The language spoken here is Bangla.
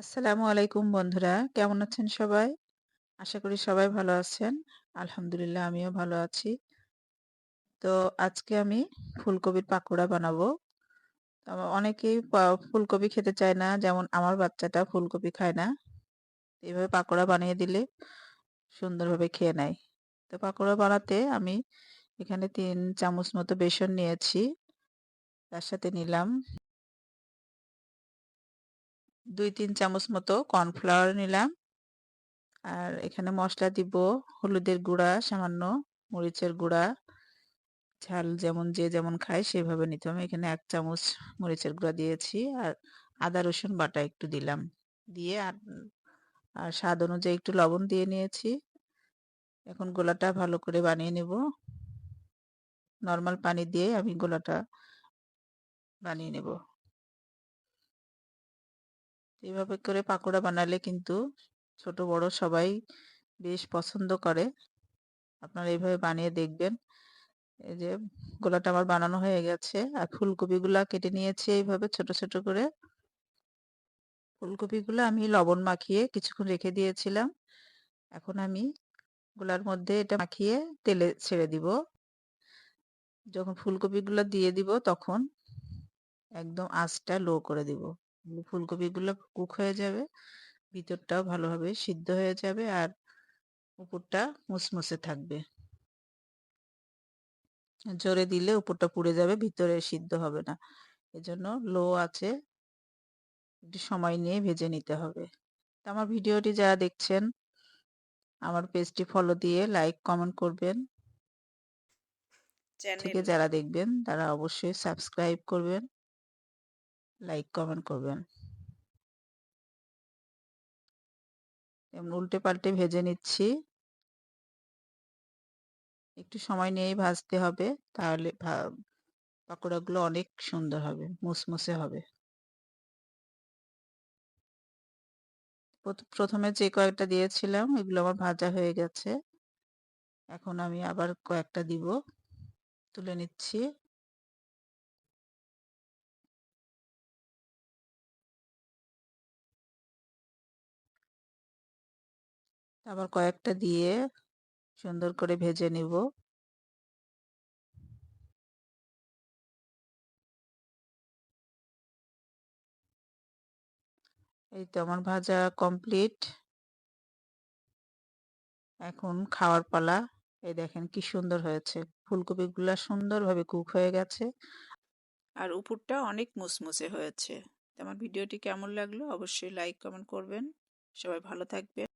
আসসালামু আলাইকুম বন্ধুরা, কেমন আছেন সবাই? আশা করি সবাই ভালো আছেন। আলহামদুলিল্লাহ, আমিও ভালো আছি। তো আজকে আমি ফুলকপির পাকোড়া বানাবো। অনেকেই ফুলকপি খেতে চায় না, যেমন আমার বাচ্চাটা ফুলকপি খায় না। এইভাবে পাকোড়া বানিয়ে দিলে সুন্দরভাবে খেয়ে নেয়। তো পাকোড়া বানাতে আমি এখানে তিন চামচ মতো বেসন নিয়েছি। তার সাথে নিলাম দুই তিন চামচ মতো কর্নফ্লাওয়ার নিলাম। আর এখানে মশলা দিব হলুদের গুঁড়া, সামান্য মরিচের গুঁড়া। ঝাল যেমন যে যেমন খায় সেভাবে নিতে হবে। এখানে এক চামচ মরিচের গুঁড়া দিয়েছি। আর আদা, রসুন বাটা একটু দিলাম। দিয়ে আর আর স্বাদ অনুযায়ী একটু লবণ দিয়ে নিয়েছি। এখন গোলাটা ভালো করে বানিয়ে নেব। নর্মাল পানি দিয়ে আমি গোলাটা বানিয়ে নেব। এইভাবে করে পাকোড়া বানালে কিন্তু ছোট, বড় সবাই বেশ পছন্দ করে। আপনারা এইভাবে বানিয়ে দেখবেন। এই যে গোলাটা আমার বানানো হয়ে গেছে আর ফুলকপিগুলা কেটে নিয়েছি এইভাবে ছোট ছোট করে। ফুলকপিগুলো আমি লবণ মাখিয়ে কিছুক্ষণ রেখে দিয়েছিলাম। এখন আমি গোলার মধ্যে এটা মাখিয়ে তেলে ছেড়ে দিব। যখন ফুলকপিগুলো দিয়ে দিব তখন একদম আঁচটা লো করে দিব। ফুলকপিগুলো কুক হয়ে যাবে ভিতরটাও ভালোভাবে সিদ্ধ হয়ে যাবে আর উপরটা মুসমুসে থাকবে। জোরে দিলে উপরটা পুড়ে যাবে ভিতরে সিদ্ধ হবে না। এজন্য লো আছে একটু সময় নিয়ে ভেজে নিতে হবে। তো আমার ভিডিওটি যারা দেখছেন আমার পেজটি ফলো দিয়ে লাইক কমেন্ট করবেন। থেকে যারা দেখবেন তারা অবশ্যই সাবস্ক্রাইব করবেন। লাইক কমেন্ট করবেন। এমন উল্টে পাল্টে ভেজে নিচ্ছি। একটু সময় নিয়েই ভাজতে হবে, তাহলে পাকোড়াগুলো অনেক সুন্দর হবে, মুসমুসে হবে। প্রথমে যে কয়েকটা দিয়েছিলাম, এগুলো আমার ভাজা হয়ে গেছে। এখন আমি আবার কয়েকটা দিব। তুলে নিচ্ছি। আবার কয়েকটা দিয়ে সুন্দর করে ভেজে নিব। এই তো আমার ভাজা কমপ্লিট এখন খাওয়ার পালা। এই দেখেন কি সুন্দর হয়েছে। ফুলকপি ফুলকপিগুলা সুন্দরভাবে কুক হয়ে গেছে। আর উপরটা অনেক মুসমুসে হয়েছে। আমার ভিডিওটি কেমন লাগল অবশ্যই লাইক কমেন্ট করবেন। সবাই ভালো থাকবেন।